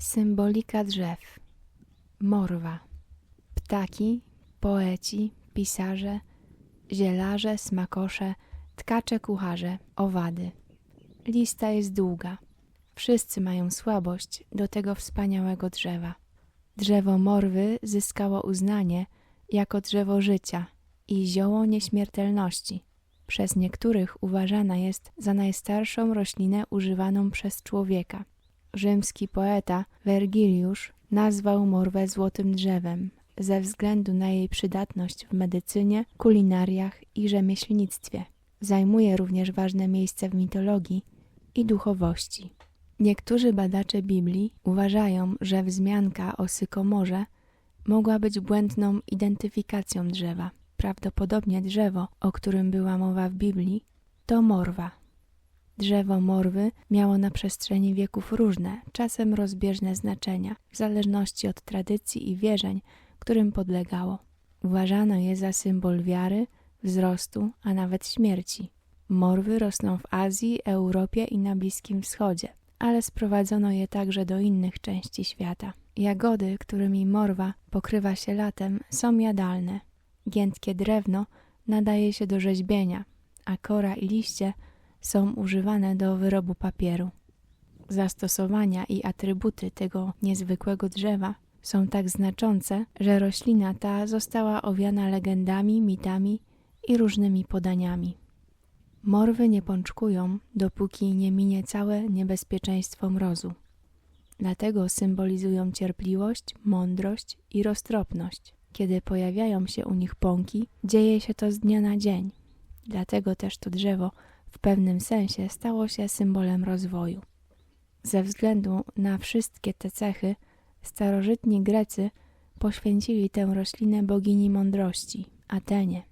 Symbolika drzew. Morwa. Ptaki, poeci, pisarze, zielarze, smakosze, tkacze, kucharze, owady. Lista jest długa. Wszyscy mają słabość do tego wspaniałego drzewa. Drzewo morwy zyskało uznanie jako drzewo życia i zioło nieśmiertelności. Przez niektórych uważana jest za najstarszą roślinę używaną przez człowieka. Rzymski poeta Wergiliusz nazwał morwę złotym drzewem ze względu na jej przydatność w medycynie, kulinariach i rzemieślnictwie. Zajmuje również ważne miejsce w mitologii i duchowości. Niektórzy badacze Biblii uważają, że wzmianka o sykomorze mogła być błędną identyfikacją drzewa. Prawdopodobnie drzewo, o którym była mowa w Biblii, to morwa. Drzewo morwy miało na przestrzeni wieków różne, czasem rozbieżne znaczenia, w zależności od tradycji i wierzeń, którym podlegało. Uważano je za symbol wiary, wzrostu, a nawet śmierci. Morwy rosną w Azji, Europie i na Bliskim Wschodzie, ale sprowadzono je także do innych części świata. Jagody, którymi morwa pokrywa się latem, są jadalne. Giętkie drewno nadaje się do rzeźbienia, a kora i liście są używane do wyrobu papieru. Zastosowania i atrybuty tego niezwykłego drzewa są tak znaczące, że roślina ta została owiana legendami, mitami i różnymi podaniami. Morwy nie pączkują, dopóki nie minie całe niebezpieczeństwo mrozu. Dlatego symbolizują cierpliwość, mądrość i roztropność. Kiedy pojawiają się u nich pąki, dzieje się to z dnia na dzień. Dlatego też to drzewo w pewnym sensie stało się symbolem rozwoju. Ze względu na wszystkie te cechy, starożytni Grecy poświęcili tę roślinę bogini mądrości, Atenie,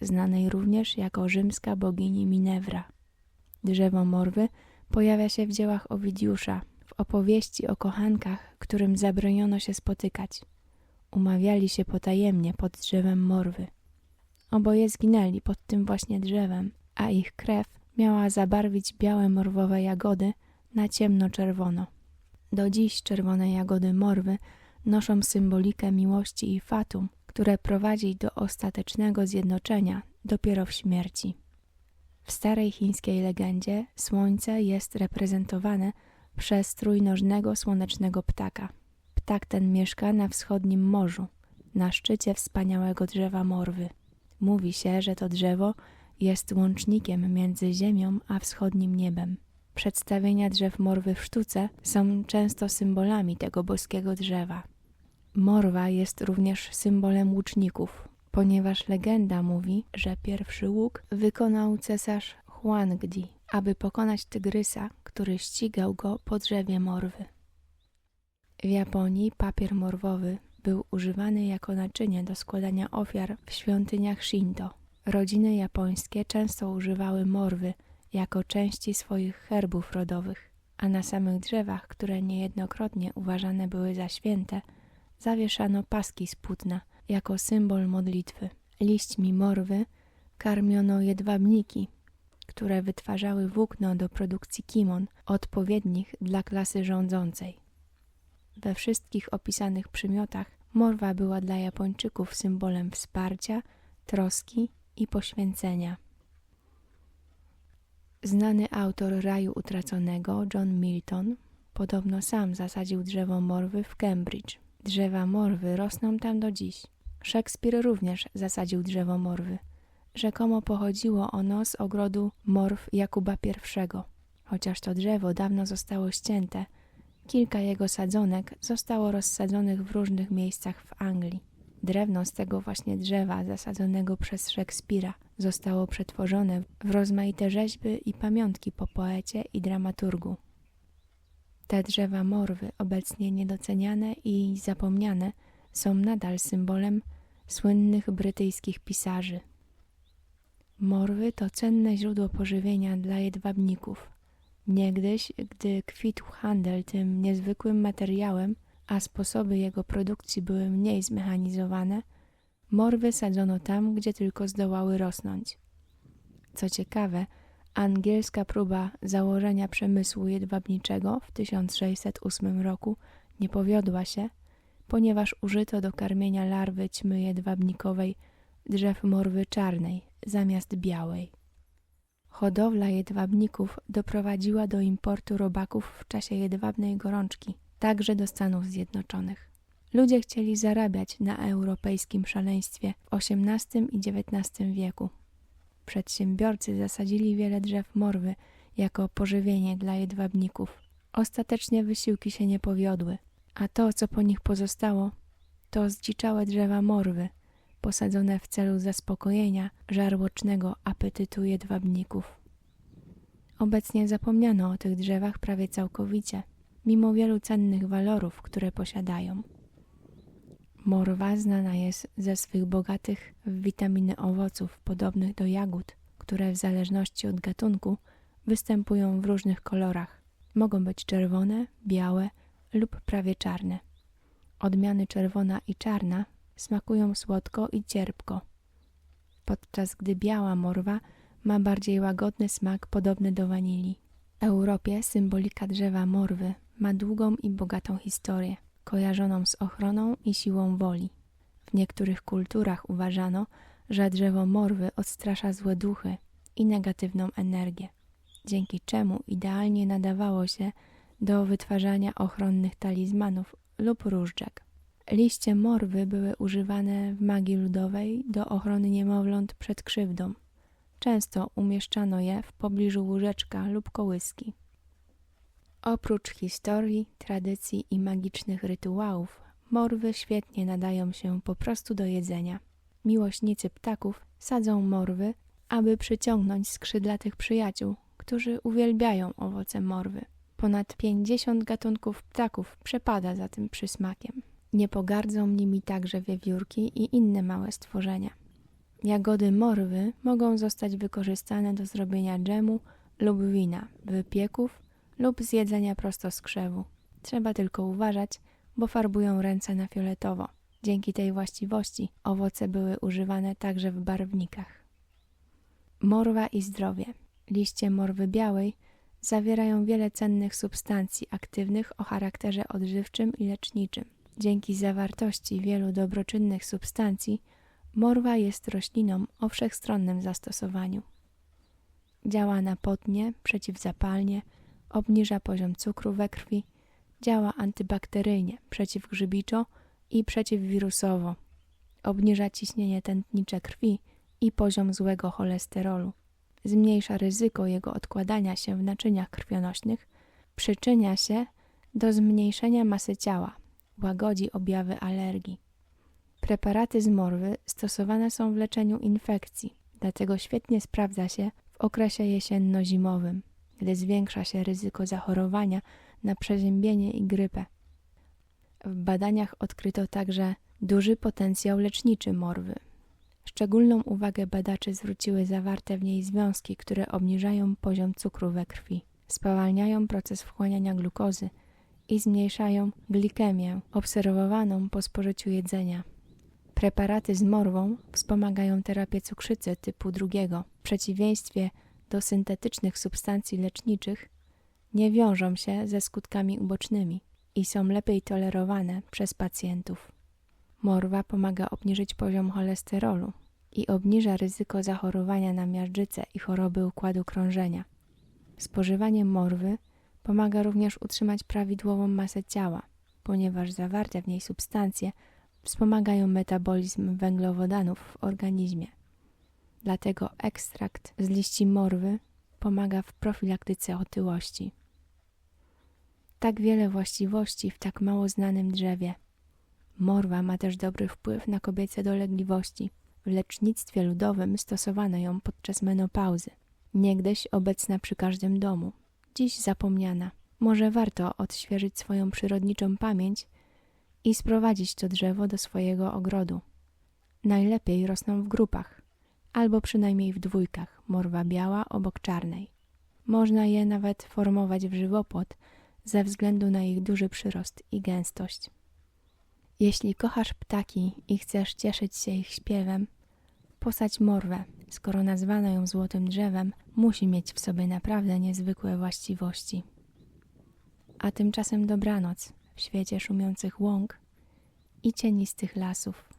znanej również jako rzymska bogini Minewra. Drzewo morwy pojawia się w dziełach Owidiusza, w opowieści o kochankach, którym zabroniono się spotykać. Umawiali się potajemnie pod drzewem morwy. Oboje zginęli pod tym właśnie drzewem, a ich krew miała zabarwić białe morwowe jagody na ciemno-czerwono. Do dziś czerwone jagody morwy noszą symbolikę miłości i fatum, które prowadzi do ostatecznego zjednoczenia dopiero w śmierci. W starej chińskiej legendzie słońce jest reprezentowane przez trójnożnego słonecznego ptaka. Ptak ten mieszka na wschodnim morzu, na szczycie wspaniałego drzewa morwy. Mówi się, że to drzewo jest łącznikiem między ziemią a wschodnim niebem. Przedstawienia drzew morwy w sztuce są często symbolami tego boskiego drzewa. Morwa jest również symbolem łuczników, ponieważ legenda mówi, że pierwszy łuk wykonał cesarz Huangdi, aby pokonać tygrysa, który ścigał go po drzewie morwy. W Japonii papier morwowy był używany jako naczynie do składania ofiar w świątyniach Shinto. Rodziny japońskie często używały morwy jako części swoich herbów rodowych, a na samych drzewach, które niejednokrotnie uważane były za święte, zawieszano paski z płótna jako symbol modlitwy. Liśćmi morwy karmiono jedwabniki, które wytwarzały włókno do produkcji kimon odpowiednich dla klasy rządzącej. We wszystkich opisanych przymiotach morwa była dla Japończyków symbolem wsparcia, troski i poświęcenia. Znany autor Raju Utraconego, John Milton, podobno sam zasadził drzewo morwy w Cambridge. Drzewa morwy rosną tam do dziś. Szekspir również zasadził drzewo morwy. Rzekomo pochodziło ono z ogrodu morw Jakuba I. Chociaż to drzewo dawno zostało ścięte, kilka jego sadzonek zostało rozsadzonych w różnych miejscach w Anglii. Drewno z tego właśnie drzewa zasadzonego przez Szekspira zostało przetworzone w rozmaite rzeźby i pamiątki po poecie i dramaturgu. Te drzewa morwy, obecnie niedoceniane i zapomniane, są nadal symbolem słynnych brytyjskich pisarzy. Morwy to cenne źródło pożywienia dla jedwabników. Niegdyś, gdy kwitł handel tym niezwykłym materiałem, a sposoby jego produkcji były mniej zmechanizowane, morwy sadzono tam, gdzie tylko zdołały rosnąć. Co ciekawe, angielska próba założenia przemysłu jedwabniczego w 1608 roku Nie powiodła się, ponieważ użyto do karmienia larwy ćmy jedwabnikowej drzew morwy czarnej zamiast białej. Hodowla jedwabników doprowadziła do importu robaków w czasie jedwabnej gorączki, także do Stanów Zjednoczonych. Ludzie chcieli zarabiać na europejskim szaleństwie w XVIII i XIX wieku. Przedsiębiorcy zasadzili wiele drzew morwy jako pożywienie dla jedwabników. Ostatecznie wysiłki się nie powiodły, a to, co po nich pozostało, to zdziczałe drzewa morwy, posadzone w celu zaspokojenia żarłocznego apetytu jedwabników. Obecnie zapomniano o tych drzewach prawie całkowicie, mimo wielu cennych walorów, które posiadają. Morwa znana jest ze swych bogatych w witaminy owoców podobnych do jagód, które w zależności od gatunku występują w różnych kolorach. Mogą być czerwone, białe lub prawie czarne. Odmiany czerwona i czarna smakują słodko i cierpko, podczas gdy biała morwa ma bardziej łagodny smak podobny do wanilii. W Europie symbolika drzewa morwy ma długą i bogatą historię, kojarzoną z ochroną i siłą woli. W niektórych kulturach uważano, że drzewo morwy odstrasza złe duchy i negatywną energię, dzięki czemu idealnie nadawało się do wytwarzania ochronnych talizmanów lub różdżek. Liście morwy były używane w magii ludowej do ochrony niemowląt przed krzywdą. Często umieszczano je w pobliżu łóżeczka lub kołyski. Oprócz historii, tradycji i magicznych rytuałów, morwy świetnie nadają się po prostu do jedzenia. Miłośnicy ptaków sadzą morwy, aby przyciągnąć skrzydlatych przyjaciół, którzy uwielbiają owoce morwy. Ponad 50 gatunków ptaków przepada za tym przysmakiem. Nie pogardzą nimi także wiewiórki i inne małe stworzenia. Jagody morwy mogą zostać wykorzystane do zrobienia dżemu lub wina, wypieków lub zjedzenia prosto z krzewu. Trzeba tylko uważać, bo farbują ręce na fioletowo. Dzięki tej właściwości owoce były używane także w barwnikach. Morwa i zdrowie. Liście morwy białej zawierają wiele cennych substancji aktywnych o charakterze odżywczym i leczniczym. Dzięki zawartości wielu dobroczynnych substancji, morwa jest rośliną o wszechstronnym zastosowaniu. Działa napotnie, przeciwzapalnie, obniża poziom cukru we krwi, działa antybakteryjnie, przeciwgrzybiczo i przeciwwirusowo, obniża ciśnienie tętnicze krwi i poziom złego cholesterolu, zmniejsza ryzyko jego odkładania się w naczyniach krwionośnych, przyczynia się do zmniejszenia masy ciała, łagodzi objawy alergii. Preparaty z morwy stosowane są w leczeniu infekcji, dlatego świetnie sprawdza się w okresie jesienno-zimowym, gdy zwiększa się ryzyko zachorowania na przeziębienie i grypę. W badaniach odkryto także duży potencjał leczniczy morwy. Szczególną uwagę badacze zwróciły zawarte w niej związki, które obniżają poziom cukru we krwi, spowalniają proces wchłaniania glukozy i zmniejszają glikemię obserwowaną po spożyciu jedzenia. Preparaty z morwą wspomagają terapię cukrzycy typu drugiego. W przeciwieństwie do syntetycznych substancji leczniczych nie wiążą się ze skutkami ubocznymi i są lepiej tolerowane przez pacjentów. Morwa pomaga obniżyć poziom cholesterolu i obniża ryzyko zachorowania na miażdżycę i choroby układu krążenia. Spożywanie morwy pomaga również utrzymać prawidłową masę ciała, ponieważ zawarte w niej substancje wspomagają metabolizm węglowodanów w organizmie. Dlatego ekstrakt z liści morwy pomaga w profilaktyce otyłości. Tak wiele właściwości w tak mało znanym drzewie. Morwa ma też dobry wpływ na kobiece dolegliwości. W lecznictwie ludowym stosowano ją podczas menopauzy, niegdyś obecna przy każdym domu, dziś zapomniana. Może warto odświeżyć swoją przyrodniczą pamięć i sprowadzić to drzewo do swojego ogrodu. Najlepiej rosną w grupach, albo przynajmniej w dwójkach, morwa biała obok czarnej. Można je nawet formować w żywopłot ze względu na ich duży przyrost i gęstość. Jeśli kochasz ptaki i chcesz cieszyć się ich śpiewem, posadź morwę. Skoro nazwano ją złotym drzewem, musi mieć w sobie naprawdę niezwykłe właściwości. A tymczasem dobranoc. w świecie szumiących łąk i cienistych lasów.